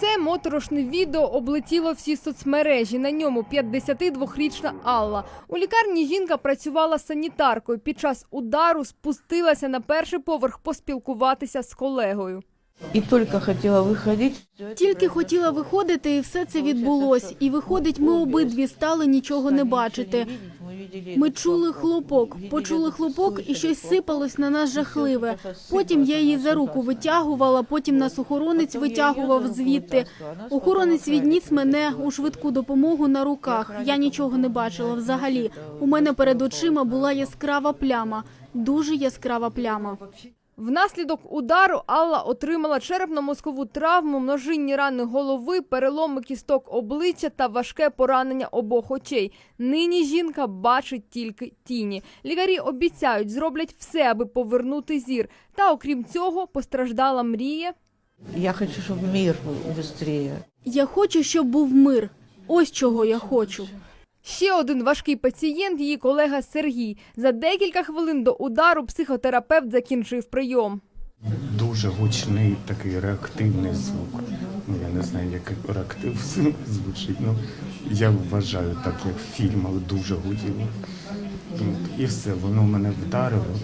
Це моторошне відео облетіло всі соцмережі. На ньому 52-річна Алла. У лікарні жінка працювала санітаркою. Під час удару спустилася на перший поверх поспілкуватися з колегою. И только хотела выходить. Тільки хотіла виходити, і все це відбулось. І виходить, ми обидві стали нічого не бачити. Ми чули хлопок, почули хлопок, і щось сипалось на нас жахливе. Потім я її за руку витягувала, потім нас охоронець витягував звідти. Охоронець відніс мене у швидку допомогу на руках. Я нічого не бачила взагалі. У мене перед очима була яскрава пляма, дуже яскрава пляма. Внаслідок удару Алла отримала черепно-мозкову травму, множинні рани голови, переломи кісток обличчя та важке поранення обох очей. Нині жінка бачить тільки тіні. Лікарі обіцяють, зроблять все, аби повернути зір. Та окрім цього, постраждала мріє. Я хочу, чтобы мир был быстрее. Я хочу, щоб був мир. Ось чого я хочу. Ще один важкий пацієнт, її колега Сергій. За декілька хвилин до удару психотерапевт закінчив прийом. Дуже гучний такий реактивний звук. Ну я не знаю, як реактив звучить. Ну я вважаю так, як в фільмах дуже гуділо. І все, воно мене вдарило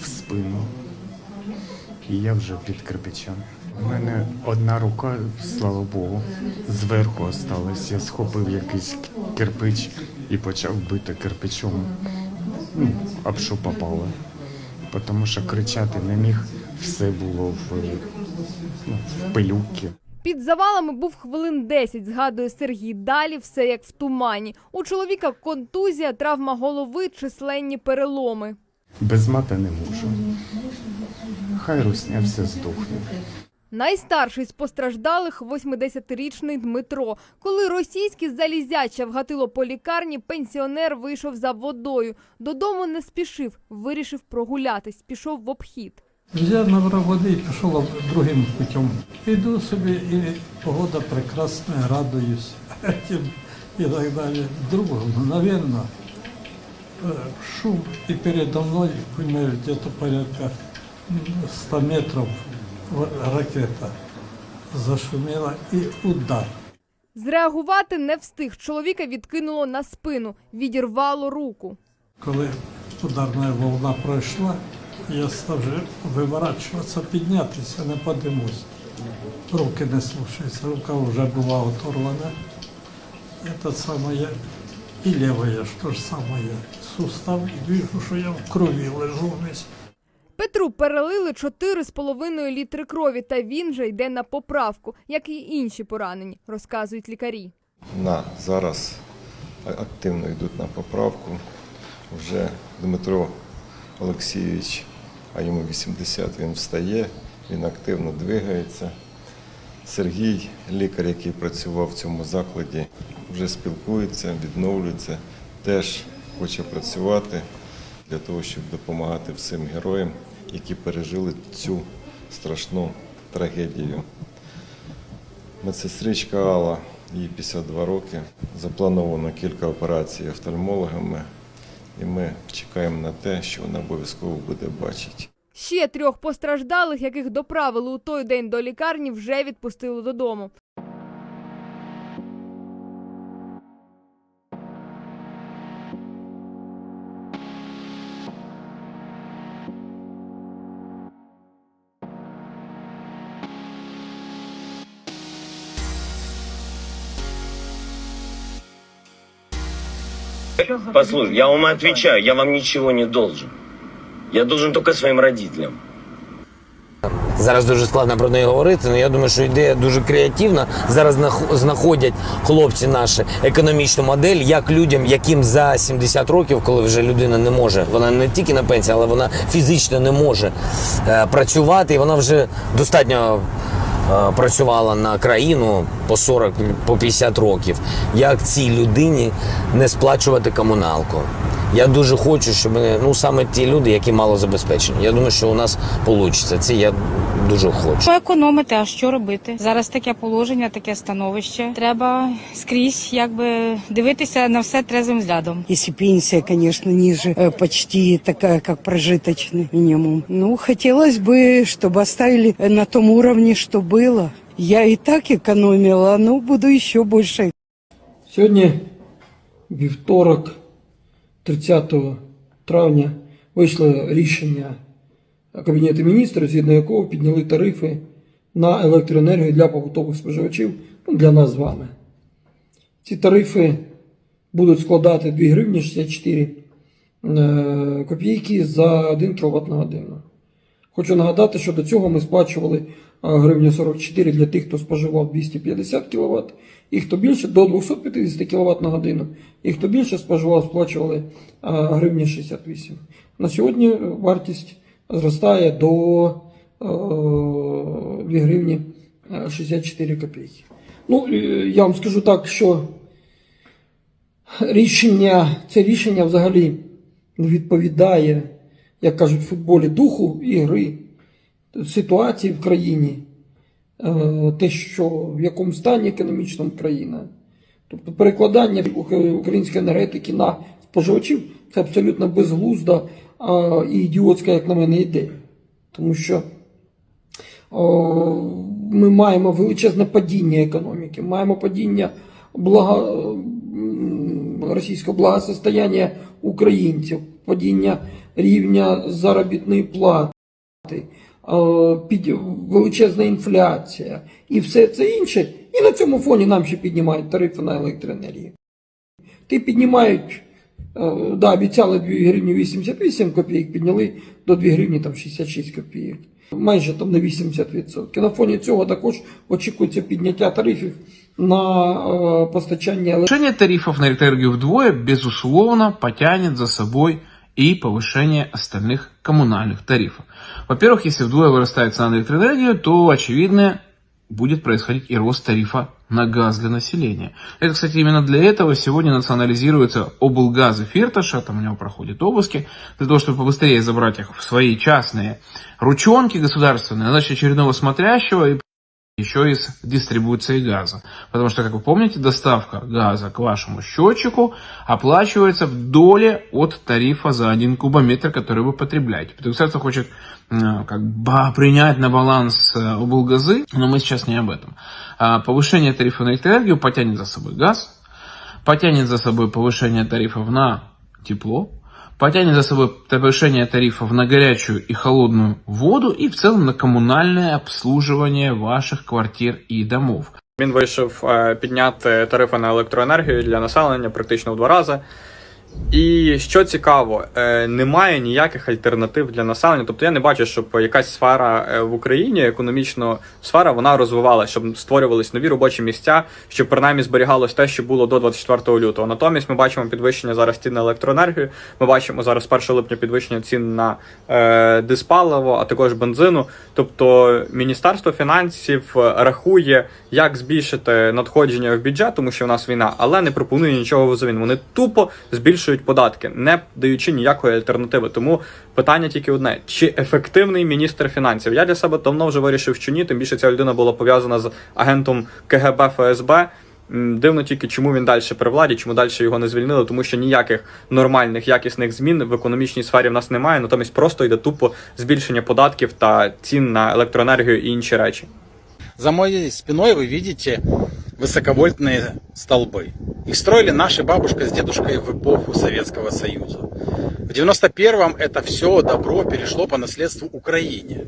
в спину. І я вже під кирпичем. У мене одна рука, слава Богу, зверху осталась. Я схопив якийсь кирпич і почав бити кирпичом. Ну, об що попало. Тому що кричати не міг, все було в, ну, в пилюки. Під завалами був хвилин 10, згадує Сергій. Далі все як в тумані. У чоловіка контузія, травма голови, численні переломи. Без мата не можу. Хай русня все здохне. Найстарший з постраждалих 80-річний Дмитро. Коли російське залізяча вгатило по лікарні, пенсіонер вийшов за водою. Додому не спішив, вирішив прогулятись, пішов в обхід. Взяв набрав води і пішов другим путем. Іду собі, і погода прекрасна, радуюсь. І так далі. Другого, мгновенно, э, шум, і передо мною, где-то порядка 100 метров в- ракета зашумела і удар. Зреагувати не встиг. Чоловіка відкинуло на спину, відірвало руку. Коли ударна волна пройшла, я став вже виворачуватися, піднятися, не подимусь. Руки не слушаються, рука вже була оторвана. Это самое, і левая, що ж саме, сустав, і вижу, що я в крові лежу весь. Петру перелили 4,5 літри крові, та він же йде на поправку, як і інші поранені, розказують лікарі. на зараз активно йдуть на поправку. Вже Дмитро Олексійович, а йому 80, він встає, він активно двигається. Сергій, лікар, який працював в цьому закладі, вже спілкується, відновлюється, теж хоче працювати для того, щоб допомагати всім героям, які пережили цю страшну трагедію. Медсестричка Алла, їй 52 роки. Заплановано кілька операцій офтальмологами, і ми чекаємо на те, що вона обов'язково буде бачити. Ще трьох постраждалих, яких доправили у той день до лікарні, вже відпустили додому. Послушай, я вам отвечаю, я вам ничего не должен. Я должен только своим родителям. Зараз дуже складно про неї говорити, але я думаю, що ідея дуже креативна. Зараз знаходять хлопці наші економічну модель, як людям, яким за 70 років, коли вже людина не може, вона не тільки на пенсії, але вона фізично не може е, працювати, і вона вже достатньо працювала на країну по 40, по 50 років. Як цій людині не сплачувати комуналку? Я дуже хочу, щоб ну саме ті люди, які мало забезпечені. Я думаю, що у нас вийде. Це я дуже хочу. Що економити, а що робити? Зараз таке положення, таке становище. Треба скрізь якби дивитися на все трезвим взглядом. Если пенсия, конечно, ниже э, почти такая, как прожиточный минимум. Ну, хотелось бы, чтобы оставили э, на том уровне, что было. Я и так экономила, но буду еще больше Сьогодні вівторок, 30 травня, вийшло рішення Кабінету міністрів, згідно якого підняли тарифи на електроенергію для побутових споживачів, ну, для нас з вами. Ці тарифи будуть складати 2 гривні 64 е, копійки за 1 кВт на годину. Хочу нагадати, що до цього ми сплачували а, гривню 44 для тих, хто споживав 250 кВт, і хто більше до 250 кВт на годину, і хто більше споживав, сплачували гривні 68. На сьогодні вартість зростає до е, 2 гривні е, 64 копійки. Ну, е, я вам скажу так, що рішення, це рішення взагалі відповідає, як кажуть в футболі, духу ігри, ситуації в країні, е, те, що в якому стані економічному країна. Тобто перекладання української енергетики на споживачів це абсолютно безглузда і ідіотська, як на мене, ідея. Тому що о, ми маємо величезне падіння економіки, маємо падіння блага, російського благосостояння українців, падіння рівня заробітної плати, е, під, величезна інфляція і все це інше. І на цьому фоні нам ще піднімають тарифи на електроенергію. Ти піднімають, да, обіцяли 2 гривні 88 копійок, підняли до 2 гривні там 66 копійок. Майже там на 80%. На фоні цього також очікується підняття тарифів на е, постачання електроенергії. Повышение тарифов на электроэнергию вдвое, безусловно, потянет за собой и повышение остальных коммунальных тарифов. Во-первых, если вдвое вырастает цена на электроэнергию, то, очевидно, будет происходить и рост тарифа на газ для населения. Это, кстати, именно для этого сегодня национализируется облгазы Фирташа, там у него проходят обыски, для того, чтобы побыстрее забрать их в свои частные ручонки государственные, назначить очередного смотрящего и еще и с дистрибуцией газа. Потому что, как вы помните, доставка газа к вашему счетчику оплачивается в доле от тарифа за один кубометр, который вы потребляете. Государство хочет как бы принять на баланс э, облгазы, но мы сейчас не об этом. А Повышение тарифа на электроэнергию потянет за собой газ, потянет за собой повышение тарифов на тепло, потянет за собой повышение тарифов на горячую и холодную воду и в целом на коммунальное обслуживание ваших квартир и домов. Він вирішив е, підняти тарифи на електроенергію для населення практично в два рази. І що цікаво, е, немає ніяких альтернатив для населення. Тобто я не бачу, щоб якась сфера е, в Україні, економічно сфера, вона розвивалася, щоб створювались нові робочі місця, щоб принаймні зберігалось те, що було до 24 лютого. Натомість ми бачимо підвищення зараз цін на електроенергію. Ми бачимо зараз з 1 липня підвищення цін на е, диспаливо, а також бензину. Тобто Міністерство фінансів рахує, як збільшити надходження в бюджет, тому що в нас війна, але не пропонує нічого взамін. Вони тупо збільшують податки, не даючи ніякої альтернативи. Тому питання тільки одне: чи ефективний міністр фінансів? Я для себе давно вже вирішив, що ні. Тим більше ця людина була пов'язана з агентом КГБ ФСБ. Дивно тільки, чому він далі при владі, чому далі його не звільнили, тому що ніяких нормальних якісних змін в економічній сфері в нас немає. Натомість просто йде тупо збільшення податків та цін на електроенергію і інші речі. За моей спиной вы видите высоковольтные столбы. Их строили наша бабушка с дедушкой в эпоху Советского Союза. В 91-м это все добро перешло по наследству Украине.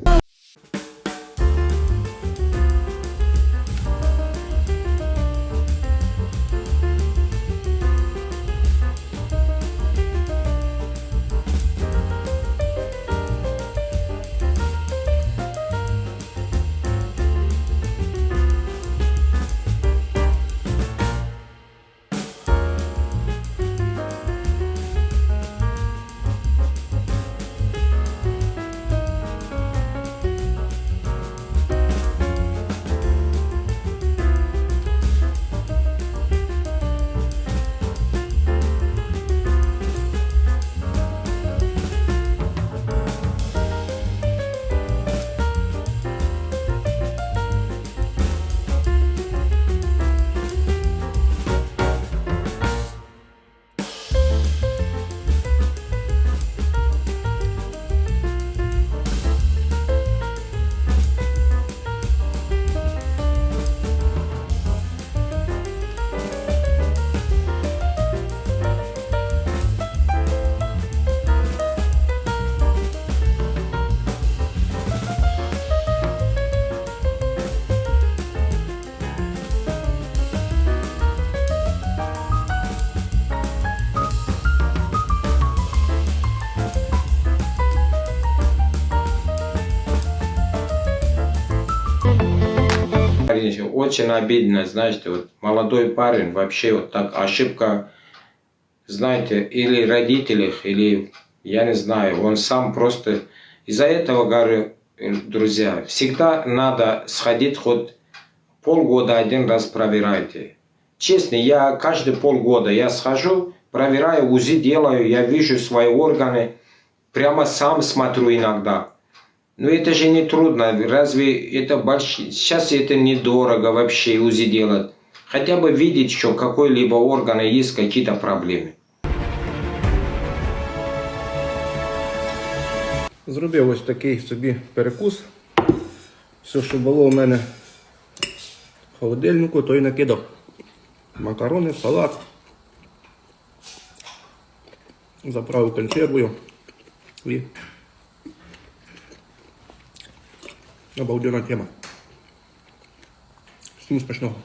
Парень, очень обидно, знаете, вот молодой парень, вообще вот так ошибка, знаете, или родителях, или я не знаю, он сам просто... Из-за этого говорю, э, друзья, всегда надо сходить хоть полгода один раз проверяйте. Честно, я каждые полгода я схожу, проверяю, УЗИ делаю, я вижу свои органы, прямо сам смотрю иногда. Но это же не трудно, разве это больш... сейчас это недорого вообще УЗИ делать. Хотя бы видеть, что какой-либо орган есть какие-то проблемы. Зробив ось такий собі перекус. Все, що було у мене в холодильнику, то й накидав. Макарони, салат. Заправив консервою. І обалденна тема. Всім смачного.